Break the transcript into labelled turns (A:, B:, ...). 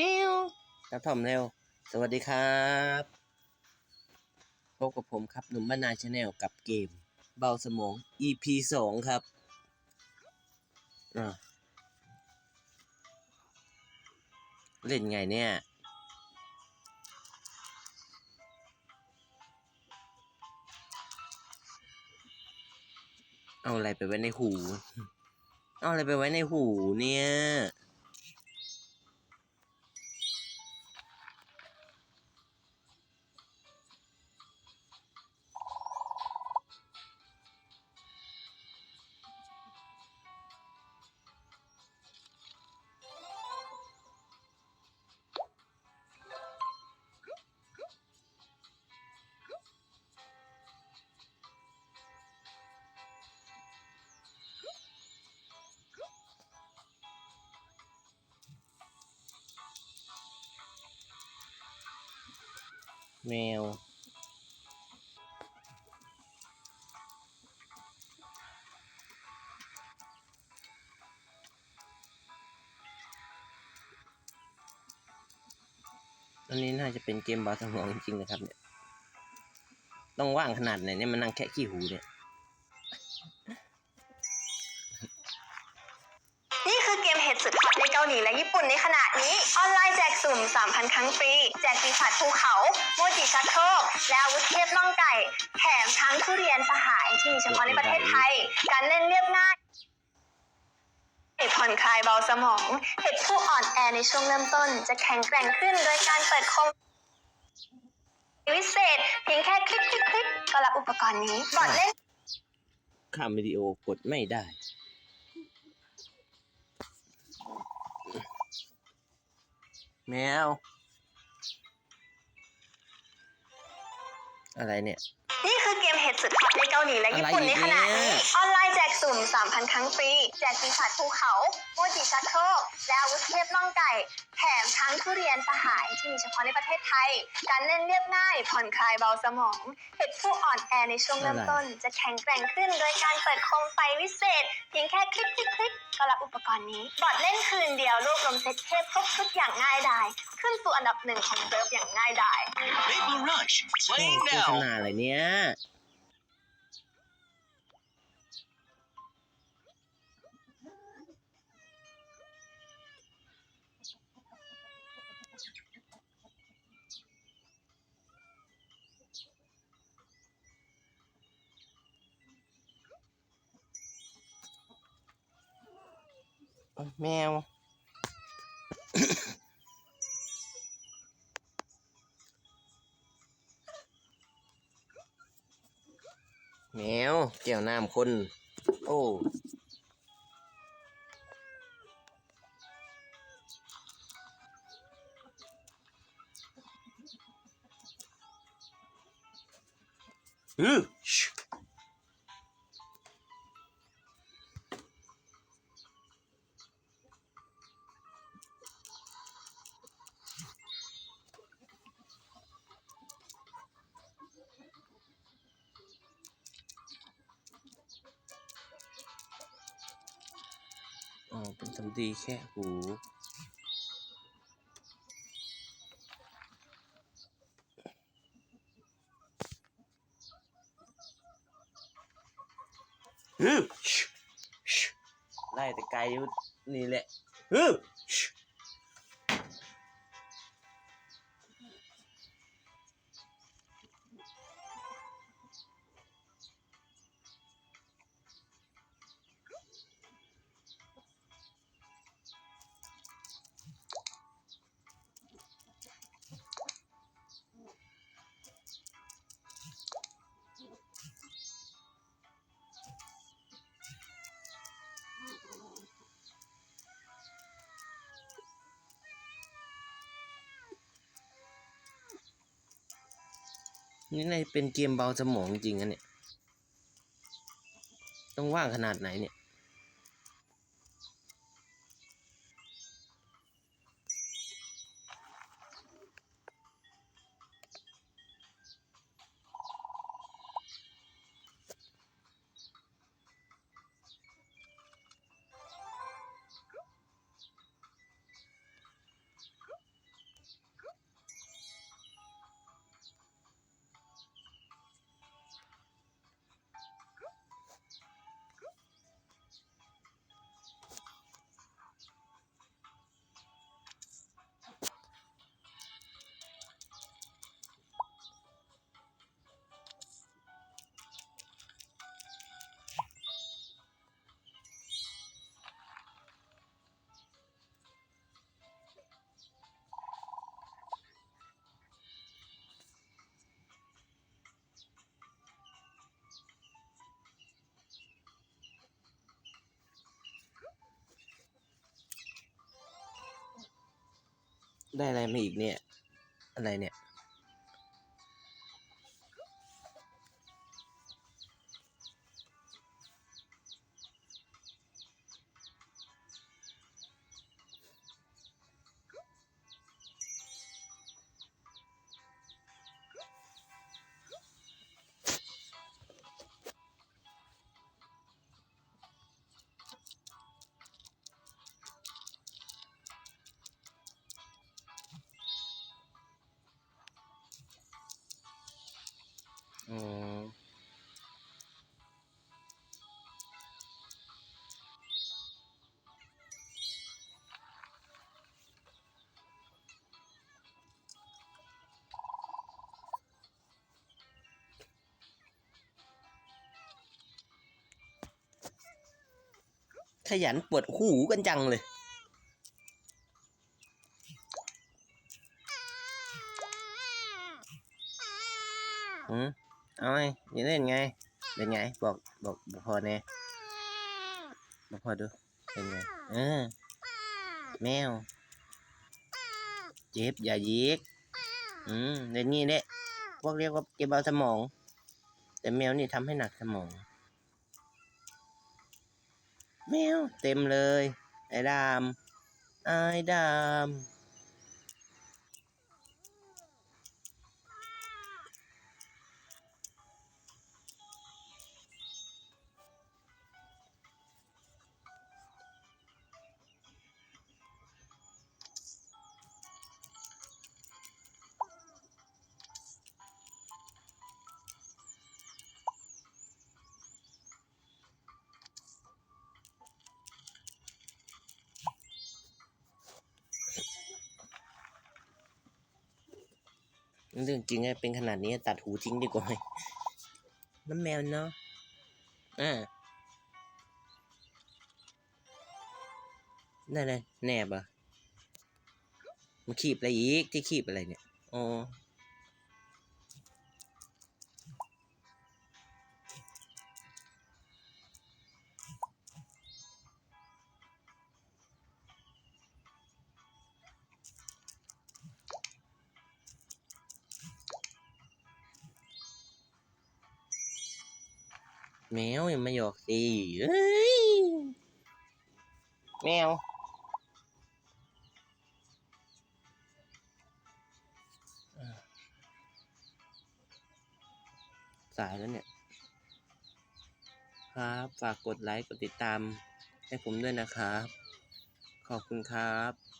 A: เอ้วกระถ่อมเร็ว สวัสดีครับพบกับผมครับหนุ่มบ้านนาชาแนลกับเกม เบาสมอง EP สองครับเล่นไงเนี่ย เอาอะไรไปไว้ในหู เอาอะไรไปไว้ในหูเนี่ย แมว อันนี้น่าจะเป็นเกมบาสมองจริงๆนะครับเนี่ย ต้องว่างขนาดไหนเนี่ยมันนั่งแค่ขี้หูเนี่ย
B: นี่คือเกมเห็ดสุดฮอตในเกาหลีและญี่ปุ่นในขณะ นี้ ออนไลน์แจกสุ่ม 3,000 ครั้งฟรี แจกปีศาจภูเขาโมจิชักโครกและอาวุธเทพน่องไก่ แถมทั้งทุเรียนสหายที่มีเฉพาะในประเทศไทย การเล่นเรียบง่ายผ่อนคลายเบาสมอง เห็ดผู้อ่อนแอในช่วงเริ่มต้น จะแข็งแกร่งขึ้นโดยการเปิดโคมวิเศษ เพียงแค่คลิกคลิกคลิกก็รับอุปกรณ์นี้บอดเล่น
A: ข้ามวิดีโอกดไม่ได้ แมว อะไรเนี่ย
B: กมเห็ดสุดฮอตในเกาหลีและญี่ปุ่น
A: อะไร
B: ใน
A: อีก
B: ขณะ
A: เนี่
B: นี้
A: ย
B: ออนไลน์แจกสุ่ม 3,000 ครั้งฟรี แจกปีศาจภูเขาโมจิชักโครกและอาวุธเทพน่องไก่ แถมทั้งทุเรียนสหายที่มีเฉพาะในประเทศไทย การเล่นเรียบง่าย ผ่อนคลายเบาสมอง เห็ดผู้อ่อนแอในช่วงเริ่มต้น จะแข็งแกร่งขึ้นโดยการเปิดโคมไฟวิเศษ เพียงแค่คลิกคลิกคลิกก็รับอุปกรณ์นี้ บอดเล่นคืนเดียวรวบรวมเซตเทพครบทุกอย่างง่ายดายขึ้นสู่อันดับหนึ่งของเซิร์ฟอย่างง่ายดาย
C: Maple Rush,
A: โอ้
C: playing
A: โฆษ
C: now.
A: ณาอะไรเนี่ย แมว แมวแก้วน้ำคน โอ้อือ อ๋อ เป็นสำดีแค่หูฮึชชไล่แต่ไกลนี่แหละ นี่ในเป็นเกมเบาสมองจริงๆนะเนี่ย ต้องว่างขนาดไหนเนี่ย ได้อะไรมาอีกเนี่ย อะไรเนี่ย อ๋อขยันปวดหูกันจังเลย อืม เอาไงอย่าเล่นไงเป็นไง บอกบอกบอกพอแน่บอกพอดูเป็นไงเออแมว เจ็บอย่ายิกอืมเล่นงี้เด้พวกเรียกว่าเก็บเอาสมอง แต่แมวนี่ทำให้หนักสมอง แมวเต็มเลย ไอ้ดามไอ้ดาม เรื่องจริงไงเป็นขนาดนี้ตัดหูทิ้งดีกว่าไหมน้ำแมวเนาะอ่านั่นไงแหนบอะมันขีบอะไรอีกที่ขีบอะไรเนี่ยอ๋อ แมวอย่ามาหยอกสิแมว สายแล้วเนี่ย ครับ ฝากกดไลค์ กดติดตามให้ผมด้วยนะครับ ขอบคุณครับ